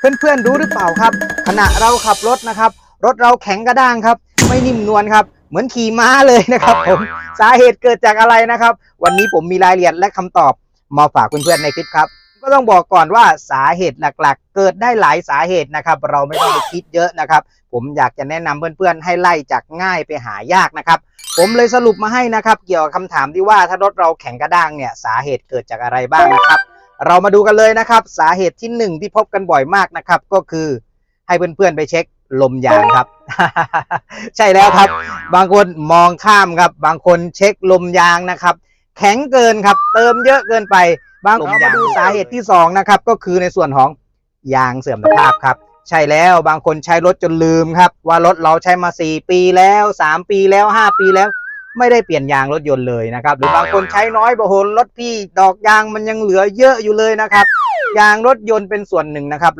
เพื่อนๆรู้หรือเปล่าครับ ขณะเราขับรถนะครับ รถเราแข็งกระด้างครับ ไม่นิ่มนวลครับ เหมือนขี่ม้าเลยนะครับผมสาเหตุเกิดจากอะไรนะครับ วันนี้ผมมีรายละเอียดและคำตอบมาฝากเพื่อนๆในคลิปครับ ก็ต้องบอกก่อนว่าสาเหตุหลักๆ เกิดได้หลายสาเหตุนะครับ เราไม่ต้องไปคิดเยอะนะครับ ผมอยากจะแนะนำเพื่อนๆ ให้ไล่จากง่ายไปหายากนะครับผมเลยสรุปมาให้นะครับ เกี่ยวกับคำถามที่ว่าถ้ารถเราแข็งกระด้างเนี่ยสาเหตุเกิดจากอะไรบ้างนะครับ เรามาดูกันเลยนะครับ สาเหตุที่หนึ่งที่พบกันบ่อยมากนะครับ ก็คือให้เพื่อนๆไปเช็คลมยางครับ ใช่แล้วครับ บางคนมองข้ามครับ บางคนเช็คลมยางนะครับ แข็งเกินครับ เติมเยอะเกินไป บางคนมาดูสาเหตุที่สองนะครับ ก็คือในส่วนของยางเสื่อมสภาพครับ ใช่แล้วบางคนใช้รถจนลืมครับ ว่ารถเราใช้มา 4 ปีแล้ว 3 ปีแล้ว 5 ปีแล้ว ไม่ได้เปลี่ยนยางรถยนต์เลยนะครับ หรือบางคนใช้น้อยบางคนรถพี่ดอกยางมันยังเหลือเยอะอยู่เลยนะครับยางรถยนต์เป็นส่วนหนึ่งนะครับ